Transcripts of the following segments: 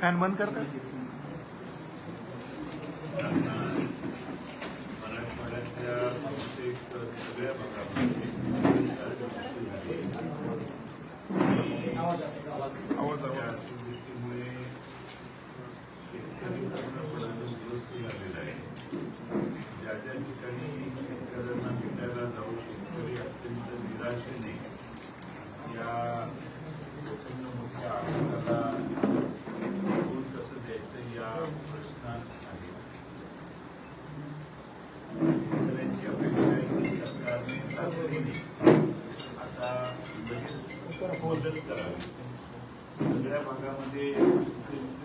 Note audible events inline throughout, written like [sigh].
Fan बंद करता मराठवाड्यातल्या बहुतेक सगळ्या भागामध्ये आवाज आवाज। त्या अतिवृष्टीमुळे शेतकरी पूर्णपणे उद्ध्वस्त झालेला आहे ज्या ज्या ठिकाणी शेतकऱ्यांना भेटायला जाऊ शेतकरी अत्यंत निराशेने या प्रचंड मोठ्या आव्हानाला तोंड कसं द्यायचं या प्रश्नात आहे शेतकऱ्यांची अपेक्षा आहे की सरकारने तातडीने आता लगेच मदत करावी सगळ्या भागामध्ये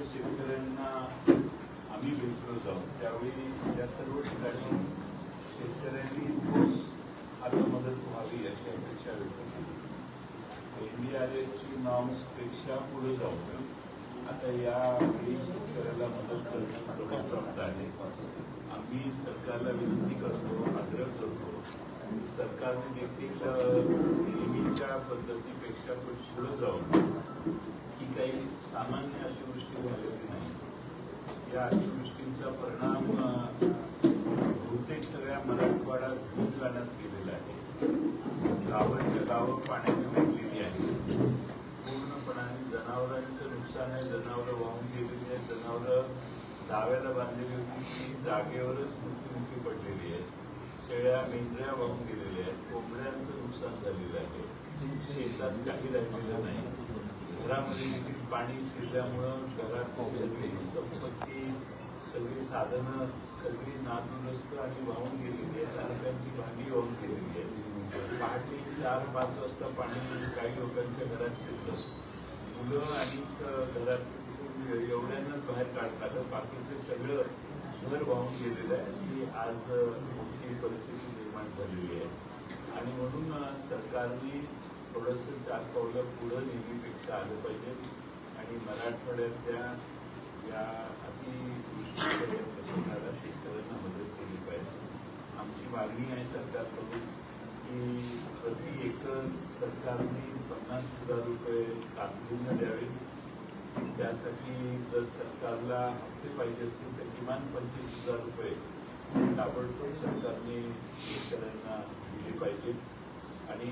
शेतकऱ्यांना आम्ही भेटलो जाऊ त्यावेळी त्या सर्व ठिकाणी शेतकऱ्यांनी ठोस आता मदत व्हावी अशी अपेक्षा व्यक्त केली एनडीआरएफची नॉर्म्सपेक्षा पुढे जाऊन आता या वेळी शेतकऱ्याला मदत करणं प्राप्त आहे. आम्ही सरकारला विनंती करतो आग्रह करतो सरकारने देखील नेहमीच्या पद्धतीपेक्षा पुढे जाऊन ही काही सामान्य अतिवृष्टी झालेली नाही. या अतिवृष्टीचा परिणाम बहुतेक सगळ्या मराठवाडा भूज गाण्यात गेलेला आहे. गावाच्या गावं पाण्याने भेटलेली आहे. पूर्णपणाने जनावरांचं नुकसान आहे. जनावरं वाहून गेलेली आहेत. जनावरं दाव्याला बांधलेली होती. ती जागेवरच मृत्युमुखी पडलेली आहे शेळ्या मेंढऱ्या वाहून गेलेल्या आहेत. कोंबड्यांचं नुकसान झालेलं आहे. शेतात काही राहिलेलं नाही. घरामध्ये देखील पाणी शिरल्यामुळं घरात सगळी संपत्ती सगळी साधनं सगळी नादुरुस्त आणि वाहून गेलेली आहेत. अनेकांची भांडी वाहून गेलेली आहे पहाटे चार पाच वाजता पाणी काही लोकांच्या घरात शिरलं मुलं आणि घरात एवढ्यांनाच बाहेर काढतात. बाकीचे सगळं घर वाहून गेलेलं आहे अशी आज मोठी परिस्थिती निर्माण झालेली आहे. आणि म्हणून सरकारने थोडंसं चार पावलं पुढं नेहमीपेक्षा आलं पाहिजे. आणि मराठवाड्यातल्या या अतिवृष्टीकडे प्रसंगाला शेतकऱ्यांना मदत केली पाहिजे. आमची मागणी आहे सरकारकडून प्रति एकर सरकारने पन्नास हजार रुपये तातडीनं द्यावे. त्यासाठी जर सरकारला हप्ते पाहिजे असतील तर किमान पंचवीस हजार रुपये ताबडतोब सरकारने शेतकऱ्यांना दिले पाहिजेत आणि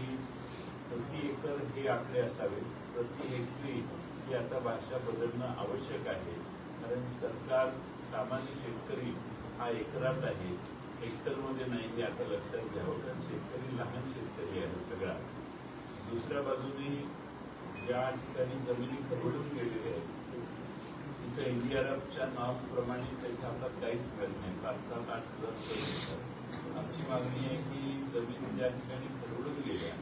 प्रति एकर हे आकडे असावे. प्रति हेक्टरी ही आता भाषा बदलणं आवश्यक आहे. कारण सरकार सामान्य शेतकरी हा एकरात आहे. हेक्टरमध्ये नाही ते आता लक्षात घ्यावं कारण शेतकरी लहान शेतकरी आहे सगळा. दुसऱ्या बाजूने ज्या ठिकाणी जमिनी खरवडून गेलेल्या आहेत तिथं एनडीआरएफच्या नावाप्रमाणे त्याच्या हातात काहीच मिळत नाही. पाच सात आठ हजार आमची मागणी आहे की जमीन ज्या ठिकाणी खरवडून गेल्या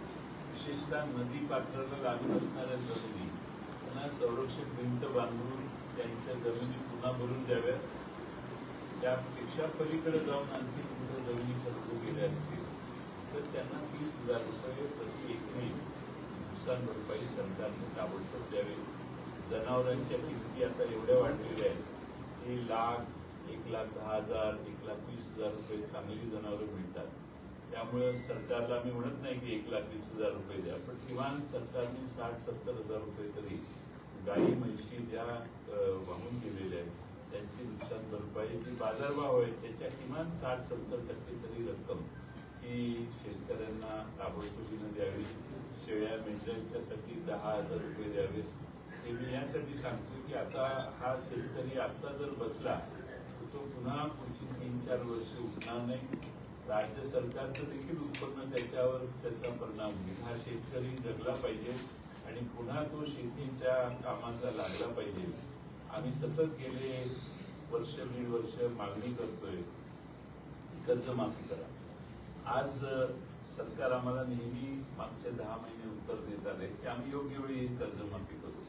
विशेषतः नदी पात्राला लागून असणाऱ्या जमिनी त्यांना संरक्षक भिंत बांधून त्यांच्या जमिनी पुन्हा भरून द्याव्यात. त्यापेक्षा पलीकडे जाऊन आणखी कुठे जमिनी खरवडून असतील तर त्यांना वीस हजार रुपये प्रति एकरी नुकसान भरपाई सरकारने ताबडतोब द्यावी जनावरांच्या किमती आता एवढ्या वाढलेल्या आहेत की लाख एक लाख दहा हजार एक लाख वीस हजार रुपये चांगली जनावरं मिळतात त्यामुळे सरकारला मी म्हणत नाही की एक लाख वीस हजार रुपये द्या पण किमान सरकारने साठ सत्तर हजार रुपये तरी गाई म्हैशी ज्या वाहून गेलेल्या आहेत त्यांची नुकसान भरपाई जी बाजारभाव आहे त्याच्या किमान साठ सत्तर टक्के तरी रक्कम ही शेतकऱ्यांना ताबडतोबीनं द्यावी शेळ्या मेंढ्यांच्यासाठी दहा हजार रुपये द्यावे. हे मी यासाठी सांगतो की आता हा शेतकरी आत्ता जर बसला तर तो पुन्हा पुढची तीन चार वर्ष उठणार नाही. राज्य सरकारचं देखील उत्पन्न त्याच्यावर त्याचा परिणाम होईल. हा शेतकरी जगला पाहिजे आणि पुन्हा तो शेतीच्या कामाला लागला पाहिजे. आम्ही सतत गेले वर्ष दीड वर्ष मागणी करतोय कर्जमाफी करा. आज सरकार आम्हाला नेहमी मागचे दहा महिने उत्तर देत आले की आम्ही योग्य वेळी कर्जमाफी करू.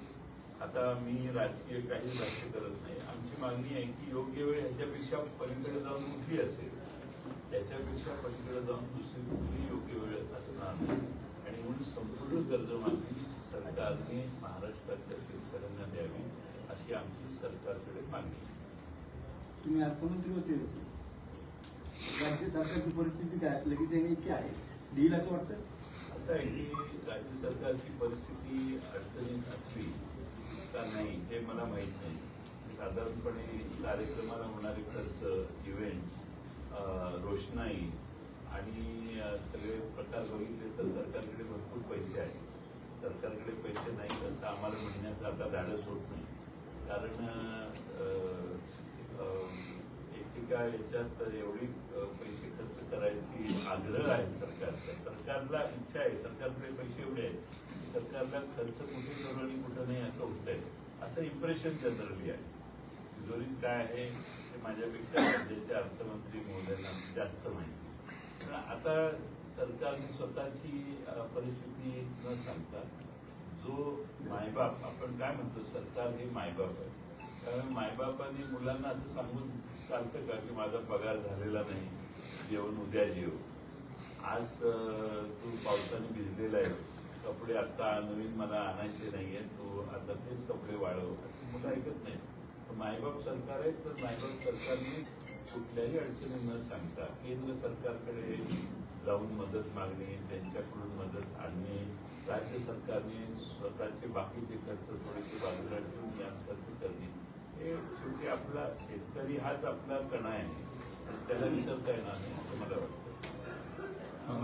आता मी राजकीय काही भाष्य करत नाही. आमची मागणी आहे की योग्य वेळ ह्याच्यापेक्षा पलीकडे जाऊन कुठली असेल त्याच्यापेक्षा पलीकडे जाऊन दुसरी कुठली योग्य वेळ असणार नाही. आणि म्हणून संपूर्ण कर्जमाफी सरकारने महाराष्ट्रातल्या शेतकऱ्यांना द्यावी. अशी आमची सरकारकडे मागणी तुम्ही अर्थमंत्री होते. राज्य सरकारची परिस्थिती काय असलं की त्यांनी की आहे? देईल असं वाटतं? असं आहे की राज्य सरकारची परिस्थिती अडचणीत असली का नाही हे मला माहीत नाही. साधारणपणे कार्यक्रमाला होणारे खर्च इव्हेंट रोषणाई आणि सगळे प्रकार बघितले तर सरकारकडे भरपूर पैसे आहेत. सरकारकडे पैसे नाहीत असं आम्हाला म्हणण्याचं आता धाडस होत नाही. कारण अ, एकेका याच्यात एवढी पैसे खर्च करायची आग्रह आहे सरकारचा. सरकारला इच्छा आहे सरकारकडे पैसे एवढे आहेत की सरकारला खर्च कुठे करू आणि कुठं नाही असं होतंय. असं इम्प्रेशन जनरली आहे. तिजोरीत काय आहे ते माझ्यापेक्षा राज्याचे अर्थमंत्री महोदयांना जास्त माहिती. पण आता सरकारने स्वतःची परिस्थिती न सांगता जो मायबाप आपण काय म्हणतो सरकार हे मायबाप आहे. त्यामुळे मायबापाने मुलांना असं सांगून चालतं का की माझा पगार झालेला नाही जेवण उद्या जेव. आज तू पावसाने भिजलेला आहेस कपडे आता नवीन मला आणायचे नाही आहेत तू आता तेच कपडे वाळव. असं मुलं ऐकत नाही. तर मायबाप सरकार आहे तर मायबाप सरकारने कुठल्याही अडचणी न सांगता. केंद्र सरकारकडे जाऊन मदत मागणे त्यांच्याकडून मदत आणणे. राज्य सरकारने स्वतःचे बाकीचे खर्च थोडेसे बाजूला ठेवून या खर्च करणे. हे शेवटी आपला शेतकरी हाच आपला कणा आहे. त्याला विसरता येणार नाही असं मला वाटतं.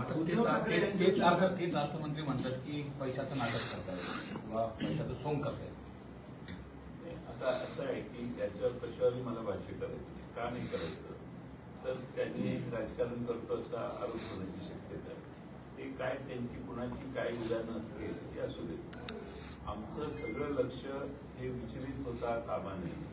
आता तेच तेच- तेच अर्थ तेच अर्थमंत्री म्हणतात की पैशाचं नाटक करतायत किंवा पैशाचं सोंग करतायत. आता असं आहे की याच्यावर कशावरही मला भाष्य करायचं नाही. का नाही करायचं? तर त्यांनी राजकारण करतो असा आरोप होण्याची शक्यता ते काय त्यांची कुणाची काय विधानं असतील ते असू देत आमचं सगळं लक्ष हे विचलित होता कामा नये.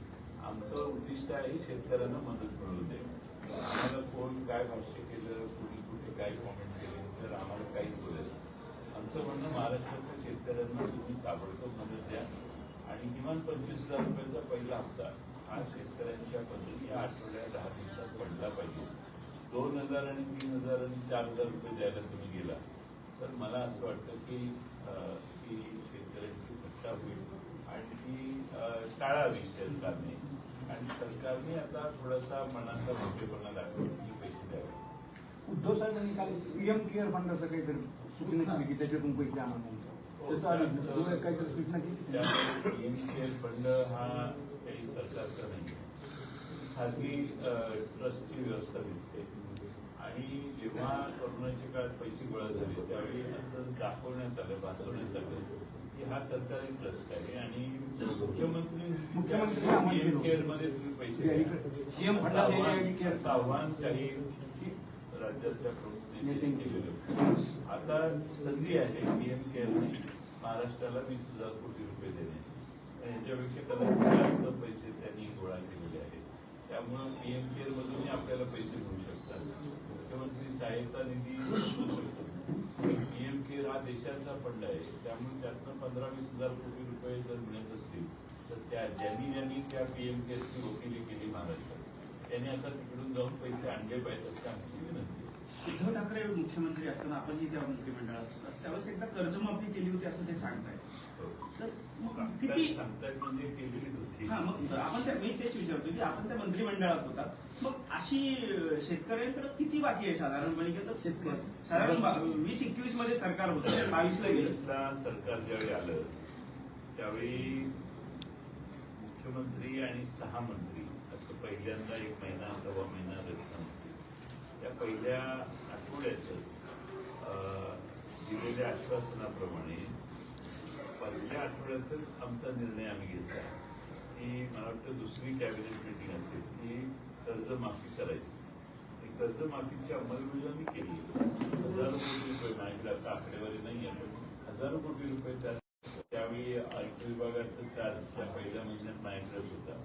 आमचं उद्दिष्ट आहे शेतकऱ्यांना मदत मिळू दे. आम्हाला कोण काय भाष्य केलं कुणी कुठे काय कॉमेंट केले तर आम्हाला काही बोलत आमचं म्हणणं महाराष्ट्रातल्या शेतकऱ्यांना तुम्ही ताबडतोब मदत द्या. आणि किमान पंचवीस हजार रुपयाचा पहिला हप्ता हा शेतकऱ्यांच्या पद्धती आठवड्या दहा दिवसात पडला पाहिजे. दोन हजार आणि तीन हजार आणि चार हजार रुपये द्यायला तुम्ही गेला. तर मला असं वाटतं की ही शेतकऱ्यांची थट्टा होईल आणि ती टाळावी सरकारने. आणि सरकारने आता थोडासा मनाचा मोठेपणा दाखवून पैसे द्यावे. उद्धव साहेबांनी काल पीएम केअर फंडाचं काहीतरी सूचना केली की त्याच्यातून पैसे आणा पीएमसीएल फंड हा काही सरकारचा नाही खाजगी ट्रस्टची व्यवस्था दिसते. आणि जेव्हा कोरोनाच्या काळात पैसे गोळा झाले त्यावेळी असं दाखवण्यात आलं भासवण्यात आलं की हा सरकारी ट्रस्ट आहे. आणि मुख्यमंत्री मुख्यमंत्री आम्हाला केलं. केअरमध्ये तुम्ही पैसे असं फंडात आव्हान- काही राज्याच्या प्रमुख नेत्यांनी केलेलं. आता संधी आहे पीएम केअरने. महाराष्ट्राला वीस हजार कोटी रुपये देणे. यांच्यापेक्षा कदाचित जास्त पैसे त्यांनी गोळा केलेले आहेत. त्यामुळं पीएम केअर मधूनही आपल्याला पैसे मिळू शकतात. मुख्यमंत्री सहायता निधी मिळू शकतो. पीएम केअर हा देशाचा फंड आहे. त्यामुळे त्यातनं पंधरा वीस हजार कोटी रुपये जर मिळत असतील तर त्या ज्यांनी ज्यांनी त्या पीएम केअरची वकिली केली महाराष्ट्रात त्यांनी आता तिकडून जाऊन पैसे आणले पाहिजेत अशी आमची उद्धव ठाकरे मुख्यमंत्री असताना आपणही त्या मंत्रिमंडळात होता. त्यावेळेस एकदा कर्जमाफी केली होती असं ते सांगतायत. हो. तर मग किती म्हणजे होती. हा मग आपण त्या मी तेच विचारतो की आपण त्या मंत्रिमंडळात होता. मग अशी शेतकऱ्यांकडे किती बाकी आहे साधारणपणे? गेलं तर शेतकरी. साधारण बा- वीस एकवीसमध्ये सरकार होतं बावीसला गेलं. सरकार ज्यावेळी आलं त्यावेळी मुख्यमंत्री आणि सहा मंत्री असं पहिल्यांदा एक महिना सव्वा महिना होती पहिल्या आठवड्यातच अं, दिलेल्या आश्वासनाप्रमाणे पहिल्या आठवड्यातच आमचा निर्णय आम्ही घेतला. की मला वाटतं दुसरी कॅबिनेट मिटिंग असेल ती कर्जमाफी करायची. कर्जमाफीची अंमलबजावणी केली. हजारो कोटी रुपये माझ्याकडे आता आकडेवारी नाही आहे पण हजारो कोटी रुपये त्यावेळी आयुक्त विभागाचा चार्ज या पहिल्या महिन्यात माझ्याकडेच होता.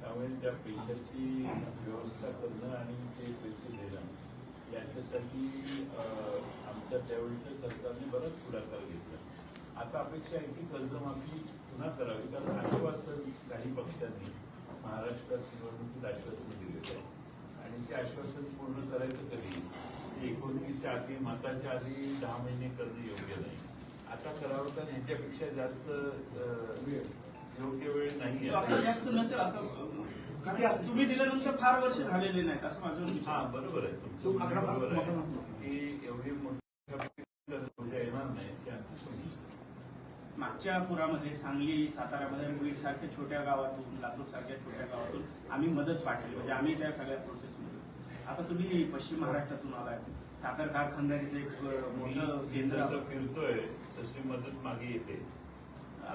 त्यामुळे त्या पैशाची व्यवस्था करणं आणि ते पैसे देणं याच्यासाठी आमच्या त्यावेळीच्या सरकारने बराच पुढाकार घेतला. आता अपेक्षा आहे की कर्जमाफी पुन्हा करावी कारण आश्वासन काही पक्षांनी महाराष्ट्रात निवडणुकीत आश्वासन दिलेलं आहे. आणि ते आश्वासन पूर्ण करायचं कधी? एकोणतीसच्या आधी मताच्या आधी दहा महिने करणं योग्य नाही. आता करावं तर ह्याच्यापेक्षा जास्त वेळ योग्य वेळ नाही आहे. जास्त नसेल असं. कारण तुम्ही दिल्यानंतर फार वर्ष झालेले नाहीत असं माझं हा विचार बरोबर आहे. तो तुमचं आकडा म्हणणं बरोबर मोठा आहे नसला. की एवढी मोठी उद्या येणार नाही अशी आमची समजूत आहे. मागच्या पुरामध्ये सांगली सातारामध्ये बीड सारख्या छोट्या गावातून लातूर सारख्या छोट्या गावातून आम्ही मदत पाठवली. म्हणजे आम्ही त्या सगळ्या प्रोसेसमध्ये आता तुम्ही पश्चिम महाराष्ट्रातून आलाय. साखर कारखानदारीचं एक अं, मोठं केंद्र जसं फिरतोय तशी मदत मागे येते.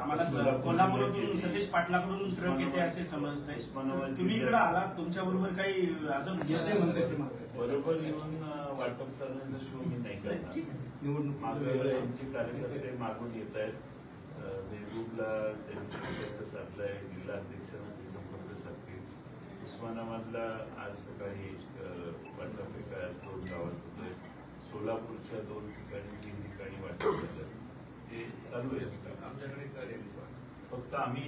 आम्हाला कोल्हापुरातून सतीश पाटलाकडून ट्रक येते असे समजतंय? उस्मानाबाद तुम्ही इकडे आलात तुमच्या बरोबर काही असं. बरोबर येऊन वाटप करण्याचा शो मी नाही करणार. निवडणूक यांचे कार्यकर्ते मागून येत आहेत. मेहबूबला त्यांचे संपर्क साधलाय जिल्हा अध्यक्षांना ते संपर्क साधतील. उस्मानाबादला आज सकाळी वाटप एका दोन गावात होतंय. सोलापूरच्या दोन ठिकाणी तीन ठिकाणी वाटप झालं. ते चालू आहे फक्त आम्ही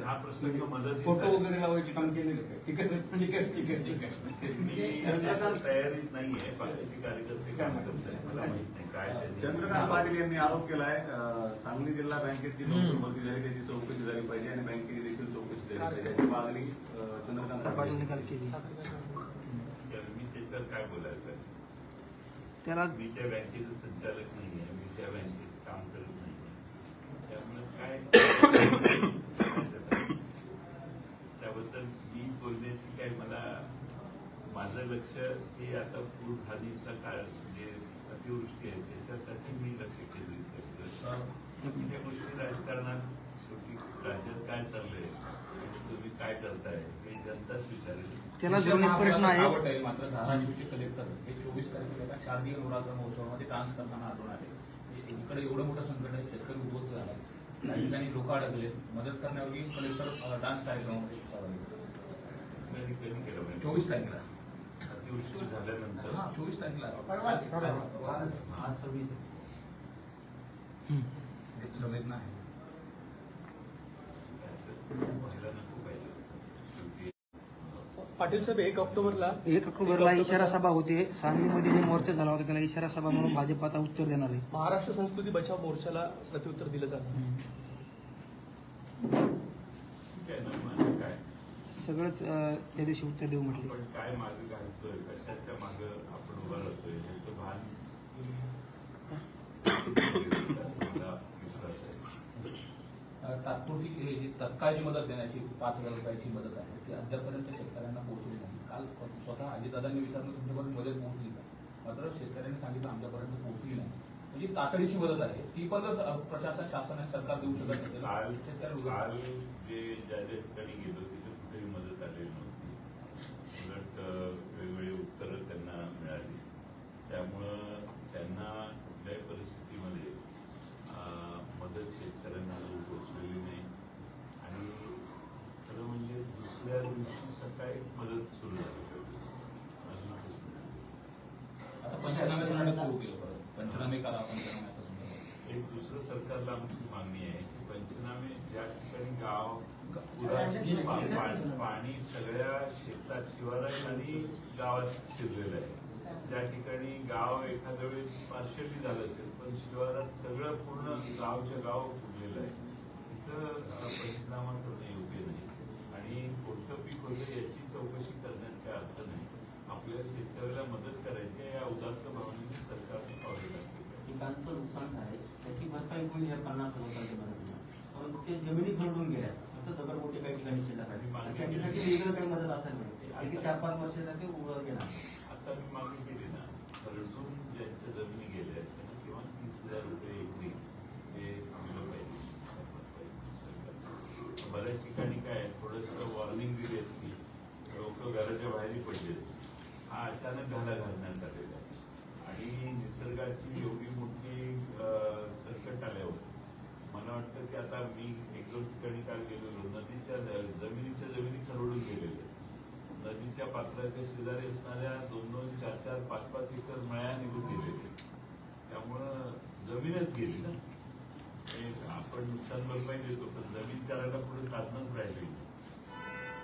हा प्रसंग मदत फोटो वगैरे लावायचे काम केले ठीक आहे. ठीक [laughs] आहे तयारीत नाहीये. बाकीचे कार्यकर्ते काम करतात मला माहीत नाही. काय चंद्रकांत पाटील यांनी आरोप केलाय सांगली जिल्हा बँकेची नोकर भरती झाली त्याची चौकशी झाली पाहिजे आणि बँकेची देखील चौकशी झाली पाहिजे. अशी मागणी चंद्रकांत पाटील मी त्याच्यावर काय बोलायचं? त्याला मी त्या बँकेचं संचालक नाहीये मी त्या बँकेत काम करत नाहीये. त्यामुळे काय त्याबद्दल मी बोलण्याची काय मला माझं लक्ष हे आता पूर हानीचा काळ म्हणजे अतिवृष्टी आहे त्याच्यासाठी मी लक्ष केंद्रित करतो त्या गोष्टी राजकारणात शेवटी राज्यात काय चाललंय? तुम्ही काय करताय? हे जनताच विचारेल. त्याला प्रश्न आहे आवड आहे मात्र धाराशिवचे कलेक्टर हे चोवीस तारखेला एका शारदीय नवरात्र महोत्सवामध्ये डान्स करताना आढळून आले. इकडे एवढं मोठं संकट आहे शेतकरी उद्ध्वस्त झाला काही ठिकाणी लोक अडकले. मदत करण्याऐवजी कलेक्टर डान्स पाहिजे. चोवीस तारखेला. अतिवृष्टी झाल्यानंतर. चोवीस तारखेला. एक संवेदना आहे असं व्हायला नको पाहिजे शेवटी पाटील साहेब एक ऑक्टोबरला एक ऑक्टोबरला इशारा सभा होते. सांगलीमध्ये जे मोर्चा झाला होता त्याला इशारा सभा म्हणून भाजप आता उत्तर देणार आहे. महाराष्ट्र संस्कृती बचाव मोर्चाला प्रत्युत्तर दिलं जातं सगळंच त्या दिवशी उत्तर देऊ म्हटले. काय मागे घालतोय? कशाच्या मागे आपण उभा राहतोय याचं भान असं मला विश्वास आहे अ, तात्पुरती हे जी तत्काळची मदत देण्याची पाच हजार रुपयाची मदत आहे. ती अद्यापर्यंत शेतकऱ्यांना पोहोचली नाही. काल स्वतः अजितदादांनी विचारलं तुमच्यापर्यंत मदत पोहोचली का? मात्र शेतकऱ्यांनी सांगितलं आमच्यापर्यंत पोहोचली नाही. म्हणजे तातडीची मदत आहे. ती पण प्रशासन शासन सरकार देऊ शकत नसेल काल जे ज्या ज्या ठिकाणी गेलो तिथे कुठेही मदत आलेली नव्हती. उलट अं, वेगवेगळी उत्तरं त्यांना मिळाली त्यामुळं त्यांना कुठल्याही परिस्थितीमध्ये अं, मदत शेतकऱ्यांना अजून पोचलेली नाही आणि खरं म्हणजे दुसऱ्या दिवशी सकाळी मदत सुरू झाली पंचनामे पंचनामे एक दुसरं सरकारला आमची मागणी आहे की पंचनामे ज्या ठिकाणी गाव पाणी सगळ्या शेतात शिवारात आणि गावात शिरलेलं आहे. त्या ठिकाणी गाव एखाद्या वेळेस पार्शली झालं असेल पण शिवारात सगळं पूर्ण गावच्या गाव फुटलेलं आहे. तिथं पंचनामा करणं योग्य नाही. आणि कोणतं पीक होतं याची चौकशी काय अर्थ नाही. आपल्या शेतकऱ्याला मदत करायची या उदात्त भावनेने सरकारने पावले. पिकांचं नुकसान आहे त्याची भरपाई होईल या पन्नास लोकांच्या मदतीने परंतु ते जमिनी खरडून गेल्या फक्त दगडगोटे काही ठिकाणी शिल्लक आहे त्यांच्यासाठी वेगळं काही मदत असेल नाही. चार पाच वर्षाला ते उघड घेणार. आता मी मागणी केली ना ज्यांच्या जमिनी गेल्या त्यांना किमान तीस हजार रुपये एकरी हे दिलं पाहिजे. बऱ्याच ठिकाणी काय थोडस वॉर्निंग दिली असती. लोक घराच्या बाहेरही पडली. हा अचानक घाला घालण्यात आलेला आणि निसर्गाची एवढी मोठी संकट आल्यावर मला वाटतं की आता मी एक दोन ठिकाणी काल गेलेलो. नदीच्या जमिनीच्या जमिनी खरडून गेलेल्या नदीच्या पात्राच्या शेजारी असणाऱ्या दोन दोन चार चार पाच पाच एकर मळ्या निघून गेलेले त्यामुळं जमीनच गेली ना. आपण नुकसान भरपाई देतो पण जमीन करायला पुढे साधनच राहिली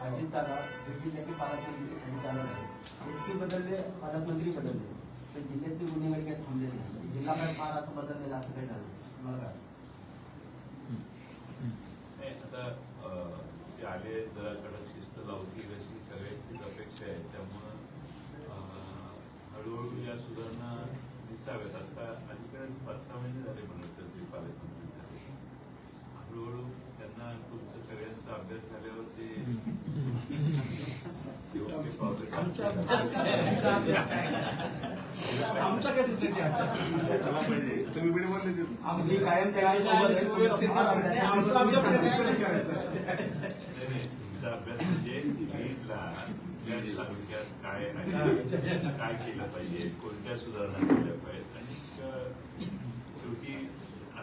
नाही. अजित पालकमंत्री आणि दादा झाले. एसपी बदलले पालकमंत्री बदलले. पण जिल्ह्यातली गुन्हेगारी काही थांबले नाही. जिल्हा काय फार असं बदललेलं असं काही झालं तुम्हाला काय ते आले आहेत, कडक शिस्त लावतील अशी सगळ्यांचीच अपेक्षा आहे. त्यामुळं हळूहळू या सुधारणा दिसाव्यात. आता अलीकडेच पाच सहा महिने झाले म्हणत पालकमंत्री झाले. हळूहळू त्यांना तुमच्या सगळ्यांचा अभ्यास झाल्यावर ते योग्य पावलं आमच्या? कशासाठी चला पाहिजे. तुम्ही बीड मधले आम्ही कायम त्यावेळेस आमचा अभ्यास कशासाठी करायचा. नाही, नाही, तुमचा अभ्यास म्हणजे लीडला कुठल्या तालुक्यात काय काय केलं पाहिजे? कोणत्या सुधारणा केल्या शेवटी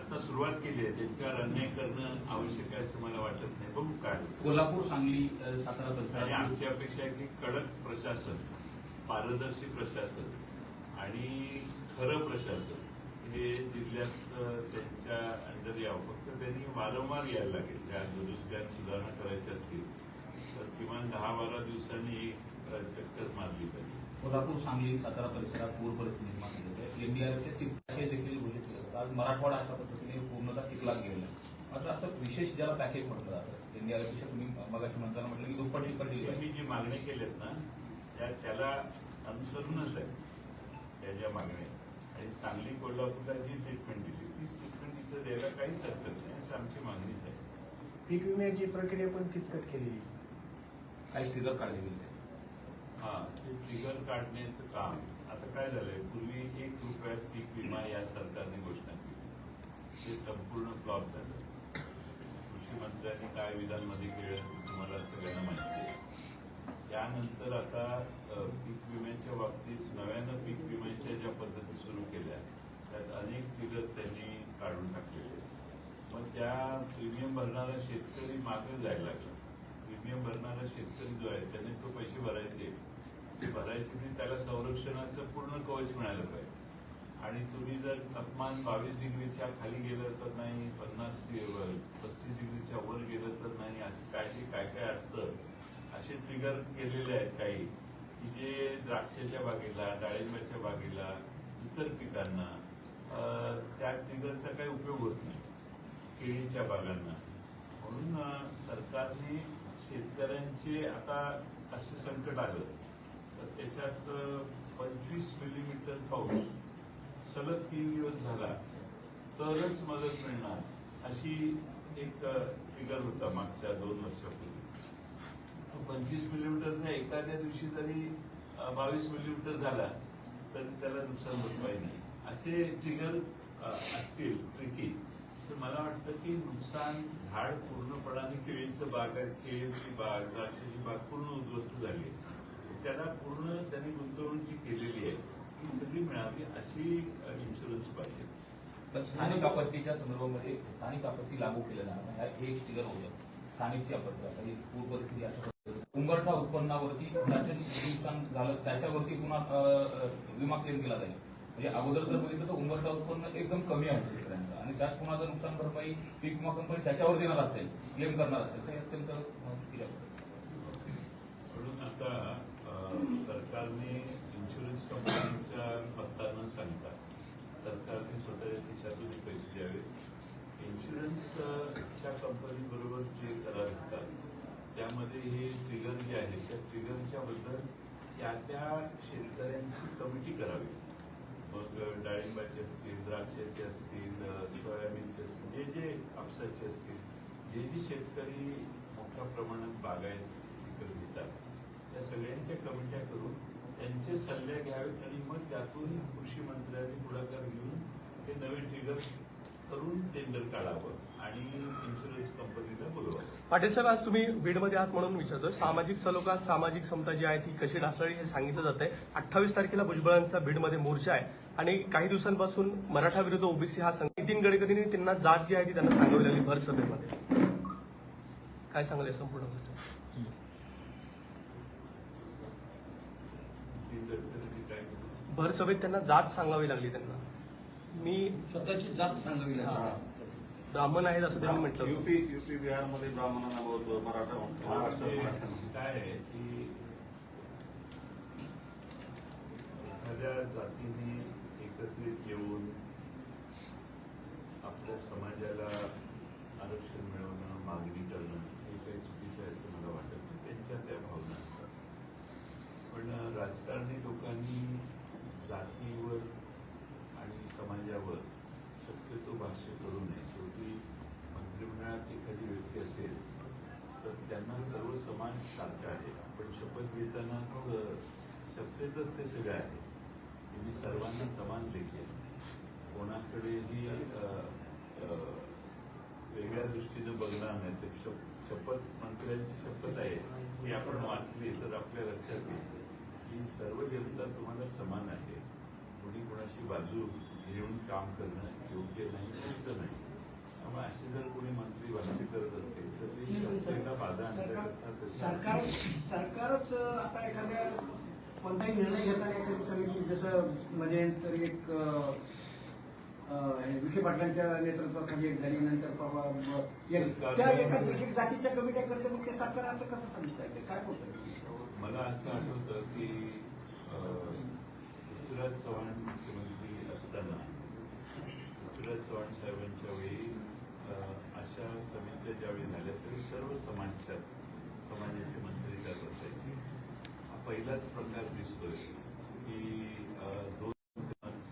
आता सुरुवात केली आहे. त्यांच्यावर अन्याय करणं आवश्यक आहे असं मला वाटत नाही. बघू काय. कोल्हापूर सांगली सातारा आणि आमची अपेक्षा आहे की कडक प्रशासन पारदर्शी प्रशासन आणि खरं प्रशासन हे जिल्ह्यात त्यांच्या अंडर यावं. फक्त त्यांनी वारंवार यायला लागेल. त्या दुरुस्त्यात सुधारणा करायच्या असतील तर किमान दहा बारा दिवसांनी चक्कर मारली पाहिजे. कोल्हापूर सांगली सातारा परिसरात पूर परिस्थिती निर्माण झाली आहे एनडीआरएफचे देखील घोषित. आज मराठवाडा अशा पद्धतीने पूर्णतः टिकला गेलेला मात्र असं विशेष ज्याला पॅकेज म्हटलं जातं एनडीआरएफच्या तुम्ही मगाशी म्हणताना म्हटलं की दुप्पट तिप्पट तुम्ही जी मागणी केल्यात ना त्या त्याला अनुसरूनच आहे. त्या ज्या मागण्या आहेत. आणि सांगली कोल्हापूरला जी ट्रीटमेंट दिली. ती ट्रीटमेंट इथं द्यायला काहीच हरकत नाही. असं आमची मागणीच आहे. पीक विम्याची प्रक्रिया पण किचकट केलेली काही स्थिरत काढले गेले. हा ते ट्रिगर काढण्याचं काम. आता काय झालंय? पूर्वी एक रुपयात पीक विमा या सरकारने घोषणा केली. ते संपूर्ण फ्लॉप झालं. कृषी मंत्र्यांनी काय विधानमध्ये केलं तुम्हाला सगळ्यांना माहिती आहे. त्यानंतर आता पीक विम्याच्या बाबतीत नव्यानं पीक विम्याच्या ज्या पद्धती सुरू केल्या त्यात अनेक ट्रिगर त्यांनी काढून टाकलेले मग त्या प्रीमियम भरणारा शेतकरी मागे जायला लागला. प्रीमियम भरणारा शेतकरी जो आहे त्याने तो पैसे भरायचे. ते भरायची की त्याला संरक्षणाचं पूर्ण कवच मिळालं पाहिजे. आणि तुम्ही जर तापमान बावीस डिग्रीच्या खाली गेलं तर नाही पन्नास पस्तीस डिग्रीच्या वर गेलं तर नाही असं काय ते काय काय असतं असे ट्रिगर केलेले आहेत काही. की जे द्राक्षाच्या बागेला डाळिंबाच्या बागेला इतर पिकांना त्या ट्रिगरचा काही उपयोग होत नाही केळीच्या बागांना. म्हणून सरकारने शेतकऱ्यांचे आता असे संकट आलं. तर त्याच्यात पंचवीस मिलीमीटर पाऊस. सलग तीन दिवस झाला. तरच मदत मिळणार अशी एक फिगर होता मागच्या दोन वर्षापूर्वी. पंचवीस मिलीमीटरच्या एखाद्या दिवशी तरी बावीस मिलीमीटर झाला तरी त्याला नुकसान भरपाई नाही. असे ट्रिगर असतील ट्रिकी तर मला वाटतं की नुकसान झाड पूर्णपणाने केळीचं बाग आहे. केळीची बाग द्राक्षाची बाग पूर्ण उद्ध्वस्त झाली आहे. त्याला पूर्ण त्यांनी गुंतवणूक जी केलेली आहे ती सगळी मिळावी अशी इन्शुरन्स पाहिजे तर स्थानिक आपत्तीच्या संदर्भामध्ये स्थानिक आपत्ती लागू केलं जाणार. हे एक स्टिगर होतं स्थानिकची आपत्ती आता ही पूर परिस्थिती अशा पद्धतीने. उंबरठा उत्पन्नावरती ज्याचे नुकसान झालं त्याच्यावरती पुन्हा विमा क्लेम केला जाईल म्हणजे अगोदर जर बघितलं तर उंबरठा उत्पन्न एकदम कमी आहे शेतकऱ्यांचं आणि त्यात पुन्हा जर नुकसान भरपाई पीक विमा कंपनी त्याच्यावर देणार असेल क्लेम करणार असेल तर अत्यंत. म्हणून आता सरकारने इन्शुरन्स कंपनीच्या पत्ता न सांगता सरकारने स्वतःच्या खिशातून पैसे द्यावे. इन्शुरन्सच्या कंपनी बरोबर जे करार होतात त्यामध्ये हे ट्रिगर जे आहे त्या ट्रिगरच्या बद्दल त्या त्या शेतकऱ्यांची कमिटी करावी. मग डाळिंबाचे असतील द्राक्षाचे असतील सोयाबीनचे असतील जे जे कापसाचे असतील जे जे शेतकरी मोठ्या प्रमाणात बागायत पिकं घेतात सगळ्यांच्या कमिट्या करून त्यांचे सल्ले घ्यावेत आणि मग त्यातून कृषी मंत्र्यांनी पुढाकार घेऊन हे नवीन ट्रिगर करून टेंडर काढावं आणि इन्शुरन्स कंपनीला बोलवावं. पाटील साहेब आज तुम्ही बीडमध्ये आहात म्हणून विचारतो सामाजिक सलोखा सामाजिक समता जी आहे ती कशी ढासळली हे सांगितलं जात आहे अठ्ठावीस तारखेला भुजबळांचा बीडमध्ये मोर्चा आहे आणि काही दिवसांपासून मराठा विरुद्ध ओबीसी हा संघ नितीन गडकरींनी त्यांना जात जी आहे ती त्यांना सांगवलेली भर सभेमध्ये काय सांगाल संपूर्ण गोष्ट नितीन गडकरींनी काय केलं भर सभेत त्यांना जात सांगावी लागली त्यांना. मी स्वतःची जात सांगावी लागेल. ब्राह्मण आहेत असं त्यांनी म्हटलं. युपी युपी बिहारमध्ये ब्राह्मणांना बहुत मराठा महाराष्ट्रात म्हणजे मराठा काय आहे की एखाद्या जातीने एकत्रित येऊन आपल्या समाजाला आरक्षण मिळवणं मागणी करणं हे काही चुकीचं आहे असं मला वाटत नाही. त्यांच्या त्या भावना असतात. पण राजकारणी लोकांनी जातीवर आणि समाजावर शक्यतो भाष्य करू नये. शेवटी मंत्रिमंडळात एखादी व्यक्ती असेल तर त्यांना सर्व समाज सारखा आहे. पण शपथ घेतानाच शक्यतच ते सगळं आहे तुम्ही सर्वांना समान लेखे कोणाकडेही वेगळ्या दृष्टीनं बघणार नाही. तर शप- शपथ मंत्र्यांची शपथ आहे ही आपण वाचली तर आपल्या लक्षात येईल. की सर्व जनता तुम्हाला समान आहे. कोणी कोणाची बाजू घेऊन काम करणं योग्य नाही उचित नाही. त्यामुळे असे जर कोणी मंत्री भाष्य करत असतील तर ते शपथेला बाधा आणतात सरकार सरकारच आता एखाद्या कोणताही निर्णय घेताना एखादी समिती जसं मध्ये तर एक विखे पाटलांच्या नेतृत्वाखाली एक झाली नंतर परवा ब- एक- त्या एका एक- एक जातीच्या कमिट्या करते मग ते सरकार असं कसं सांगता येते काय होतं मला असं आठवतं की अं, पृथ्वीराज चव्हाण मुख्यमंत्री असताना पृथ्वीराज चव्हाण साहेबांच्या वेळी अशा समित्या ज्यावेळी झाल्या तरी सर्व समाज समाजाचे मंत्री त्यात असायचे. हा पहिलाच प्रकार दिसतोय की दोन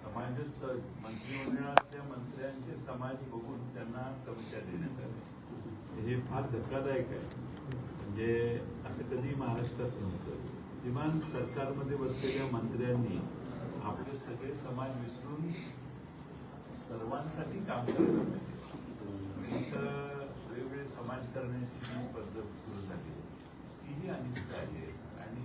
समाजच मंत्रिमंडळातल्या मंत्र्यांचे समाज बघून त्यांना कमिट्या देण्यात आल्या. हे फार धक्कादायक आहे. म्हणजे असं कधी महाराष्ट्रात नव्हतं. किमान सरकारमध्ये बसलेल्या मंत्र्यांनी आपले सगळे समाज विसरून सर्वांसाठी काम करायला पाहिजे वेगवेगळे समाज करण्याची जी पद्धत सुरू झाली तीही अनिष्ट आहे. आणि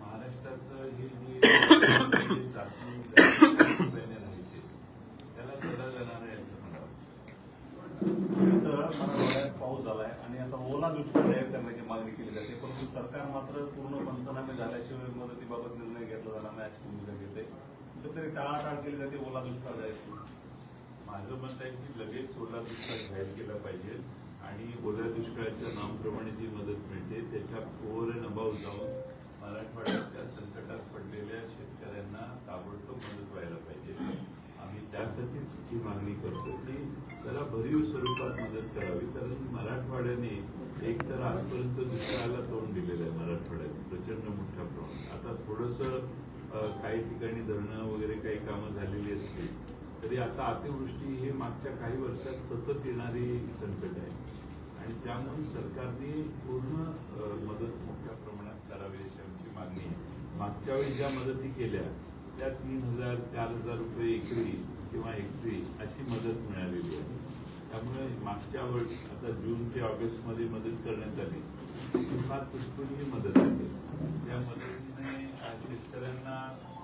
महाराष्ट्राचं हे जे [coughs] जाती जातीने राहायचे त्याला तडा जाणार आहे असं मला वाटतं सर मराठवाड्यात पाऊस झालाय आणि आता ओला दुष्काळ जाहीर करण्याची मागणी केली जाते. परंतु सरकार मात्र पूर्ण पंचनामे झाल्याशिवाय मदतीबाबत निर्णय घेतला जाणार नाही अशी भूमिका घेते. कुठेतरी टाळाटाळ केली जाते ओला दुष्काळ जाहीर माझं मत आहे की लगेच ओला दुष्काळ जाहीर केला पाहिजे आणि ओल्या दुष्काळाच्या नामप्रमाणे जी मदत मिळते त्याच्या ओर अँड जाऊन मराठवाड्याच्या संकटात पडलेल्या शेतकऱ्यांना ताबडतोब मदत व्हायला पाहिजे. आम्ही त्यासाठीच ही मागणी करतो की त्याला भरीव स्वरूपात मदत करावी. कारण मराठवाड्याने एक तर आजपर्यंत दुष्काळाला तोंड दिलेलं आहे मराठवाड्यात प्रचंड मोठ्या प्रमाणात. आता थोडंसं काही ठिकाणी धरणं वगैरे काही कामं झालेली असली तरी आता अतिवृष्टी हे मागच्या काही वर्षात सतत येणारी संकट आहे. आणि त्यामुळे सरकारने पूर्ण मदत मोठ्या प्रमाणात करावी अशी आमची मागणी आहे. मागच्या वेळी ज्या मदती केल्या त्या तीन हजार चार हजार रुपये एकरी किंवा एकटी अशी मदत मिळालेली आहे. त्यामुळे मागच्या वर्ष आता जून ते ऑगस्टमध्ये मदत करण्यात आली. फार पुष्कळी मदत आहे. त्या मदतीने शेतकऱ्यांना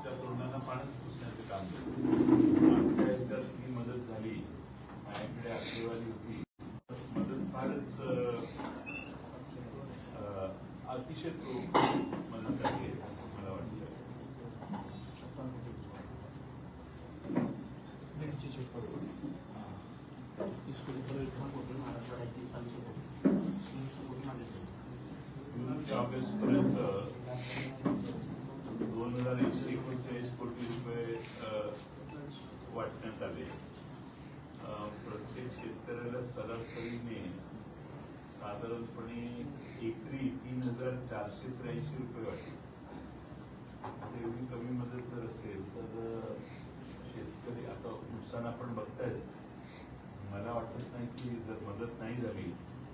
त्या तोंडाला पाणी पुसण्याचं काम केलं. मागच्या एकदा ही मदत झाली. माझ्याकडे आकडेवारी होती मदत फारच अं, अं, अतिशय तो मदत आहे असं मला वाटतं मराठवाड्याची सातशे कोटी तीनशे कोटी मागितले जून ते ऑगस्ट पर्यंत दोन हजार एकशे एकोणचाळीस कोटी रुपये अं, वाटण्यात आले. प्रत्येक शेतकऱ्याला सरासरीने साधारणपणे एकरी तीन हजार चारशे त्र्याऐंशी रुपये वाटले. आता एवढी कमी मदत जर असेल तर शेतकरी आता नुकसान आपण बघतायच. मला वाटत नाही की जर मदत नाही झाली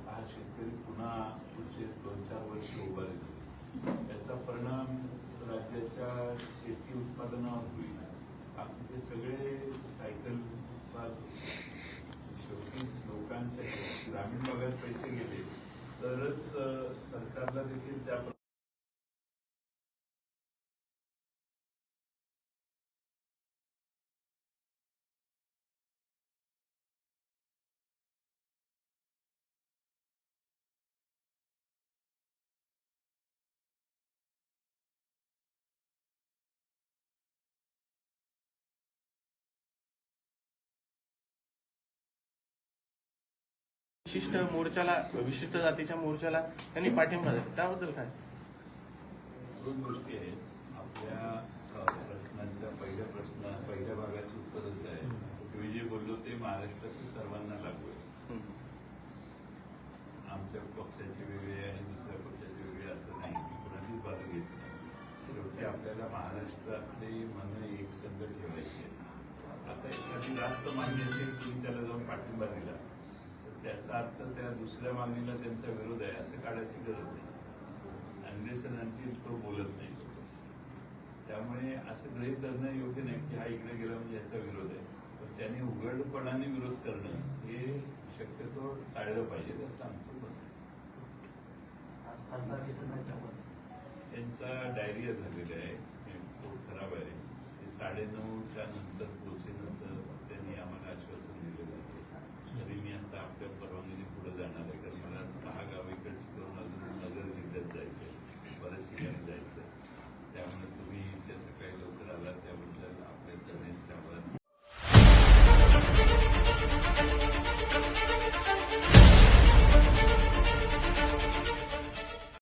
हा शेतकरी पुन्हा पुढचे दोन चार वर्ष उभारले राहील याचा परिणाम राज्याच्या शेती उत्पादनावर होईल. ते सगळे सायकल शेवटी लोकांच्या ग्रामीण भागात पैसे गेले. तरच सरकारला देखील त्या विशिष्ट मोर्चाला विशिष्ट जातीच्या मोर्चाला त्यांनी पाठिंबा दिला. त्याबद्दल काय? दोन गोष्टी आहेत. आपल्या अ, प्रश्नांच्या पहिल्या प्रश्न पहिल्या भागाचं उत्तर असं आहे तुम्ही जे बोललो ते महाराष्ट्रातील सर्वांना लागू आहे. आमच्या पक्षाची वेगळी आहे आणि दुसऱ्या पक्षाची वेगळी असं नाही. कुणाचीच बाजू घेत शेवटी आपल्याला महाराष्ट्रातले मन एकसंग ठेवायचे आहे. आता एखादी जास्त मागणी असेल तुम्ही त्याला जाऊन पाठिंबा दिला. त्याचा अर्थ त्या दुसऱ्या मागणीला त्यांचा विरोध आहे असं काढायची गरज नाही. अनलेस आणखी तो बोलत नाही. त्यामुळे असं गृहित धरणं योग्य नाही की हा इकडे गेला म्हणजे याचा विरोध आहे. पण त्याने उघडपणाने विरोध करणं हे शक्यतो टाळलं पाहिजे असं आमचं त्यावर. त्यांचा डायरिया झालेला आहे. तो खराब आहे. ते साडेनऊच्या नंतर पोहोचेल असं आता आपल्या परवानगीने पुढे जाणार आहे. का मला सहा गावाकडची करून अजून नगर जिल्ह्यात जायचं आहे बऱ्याच ठिकाणी जायचं आहे त्यामुळे तुम्ही इथे सकाळी लवकर आला त्याबद्दल आपल्या सगळ्यांनी